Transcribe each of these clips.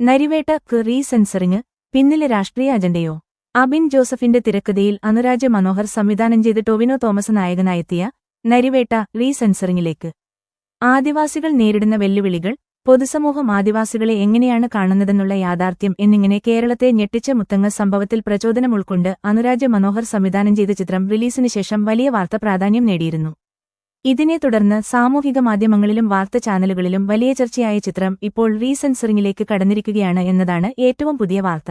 നരിവേട്ട ക്ക് റീസെൻസറിങ് പിന്നിലെ രാഷ്ട്രീയ അജണ്ടയോ? അബിൻ ജോസഫിന്റെ തിരക്കഥയിൽ അനുരാജ് മനോഹർ സംവിധാനം ചെയ്ത് ടൊവിനോ തോമസ് നായകനായെത്തിയ നരിവേട്ട റീസെൻസറിങ്ങിലേക്ക് ആദിവാസികൾ നേരിടുന്ന വെല്ലുവിളികൾ പൊതുസമൂഹം ആദിവാസികളെ എങ്ങനെയാണ് കാണുന്നതെന്നുള്ള യാഥാർത്ഥ്യം എന്നിങ്ങനെ കേരളത്തെ ഞെട്ടിച്ച മുത്തങ്ങ സംഭവത്തിൽ പ്രചോദനം ഉൾക്കൊണ്ട് അനുരാജ് മനോഹർ സംവിധാനം ചെയ്ത ചിത്രം റിലീസിന് ശേഷം വലിയ വാർത്ത പ്രാധാന്യം നേടിയിരുന്നു. ഇതിനെ തുടർന്ന് സാമൂഹിക മാധ്യമങ്ങളിലും വാർത്താ ചാനലുകളിലും വലിയ ചർച്ചയായ ചിത്രം ഇപ്പോൾ റീസെൻസറിംഗിലേക്ക് കടന്നിരിക്കുകയാണ് എന്നതാണ് ഏറ്റവും പുതിയ വാർത്ത.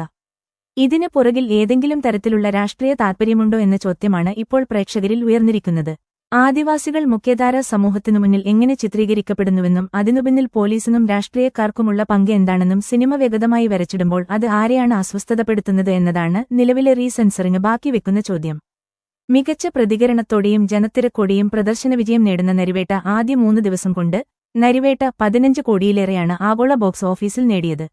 ഇതിന് പുറകിൽ ഏതെങ്കിലും തരത്തിലുള്ള രാഷ്ട്രീയ താൽപര്യമുണ്ടോ എന്ന ചോദ്യമാണ് ഇപ്പോൾ പ്രേക്ഷകരിൽ ഉയർന്നിരിക്കുന്നത്. ആദിവാസികൾ മുഖ്യധാര സമൂഹത്തിനു മുന്നിൽ എങ്ങനെ ചിത്രീകരിക്കപ്പെടുന്നുവെന്നും അതിനു പിന്നിൽ പോലീസിനും രാഷ്ട്രീയക്കാർക്കുമുള്ള പങ്ക് എന്താണെന്നും സിനിമ വേഗതമായി വരച്ചിടുമ്പോൾ അത് ആരെയാണ് അസ്വസ്ഥതപ്പെടുത്തുന്നത് എന്നതാണ് നിലവിലെ റീസെൻസറിങ് ബാക്കി വെക്കുന്ന ചോദ്യം. മികച്ച പ്രതികരണത്തോടെയും ജനത്തിരക്കോടെയും പ്രദർശന വിജയം നേടുന്ന നരിവേട്ട ആദ്യ മൂന്ന് ദിവസം കൊണ്ട് നരിവേട്ട പതിനഞ്ച് കോടിയിലേറെയാണ് ആഗോള ബോക്സ് ഓഫീസിൽ നേടിയത്.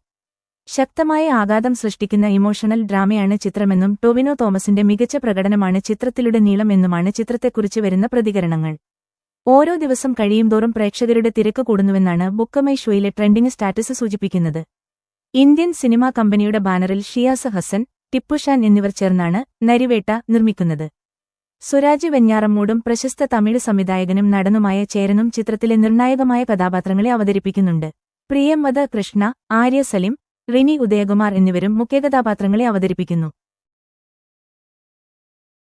ശക്തമായ ആഘാതം സൃഷ്ടിക്കുന്ന ഇമോഷണൽ ഡ്രാമയാണ് ചിത്രമെന്നും ടൊവിനോ തോമസിന്റെ മികച്ച പ്രകടനമാണ് ചിത്രത്തിലൂടെ നീളമെന്നുമാണ് ചിത്രത്തെക്കുറിച്ച് വരുന്ന പ്രതികരണങ്ങൾ. ഓരോ ദിവസം കഴിയുംതോറും പ്രേക്ഷകരുടെ തിരക്ക് കൂടുന്നുവെന്നാണ് ബുക്കമൈ ഷോയിലെ ട്രെൻഡിംഗ് സ്റ്റാറ്റസ് സൂചിപ്പിക്കുന്നത്. ഇന്ത്യൻ സിനിമാ കമ്പനിയുടെ ബാനറിൽ ഷിയാസ് ഹസൻ ടിപ്പുഷാൻ എന്നിവർ ചേർന്നാണ് നരിവേട്ട നിർമ്മിക്കുന്നത്. സുരാജ് വെഞ്ഞാറമ്മൂടും പ്രശസ്ത തമിഴ് സംവിധായകനും നടനുമായ ചേരനും ചിത്രത്തിലെ നിർണായകമായ കഥാപാത്രങ്ങളെ അവതരിപ്പിക്കുന്നുണ്ട്. പ്രിയംവദ കൃഷ്ണ ആര്യ സലിം റിനി ഉദയകുമാർ എന്നിവരും മുഖ്യകഥാപാത്രങ്ങളെ അവതരിപ്പിക്കുന്നു.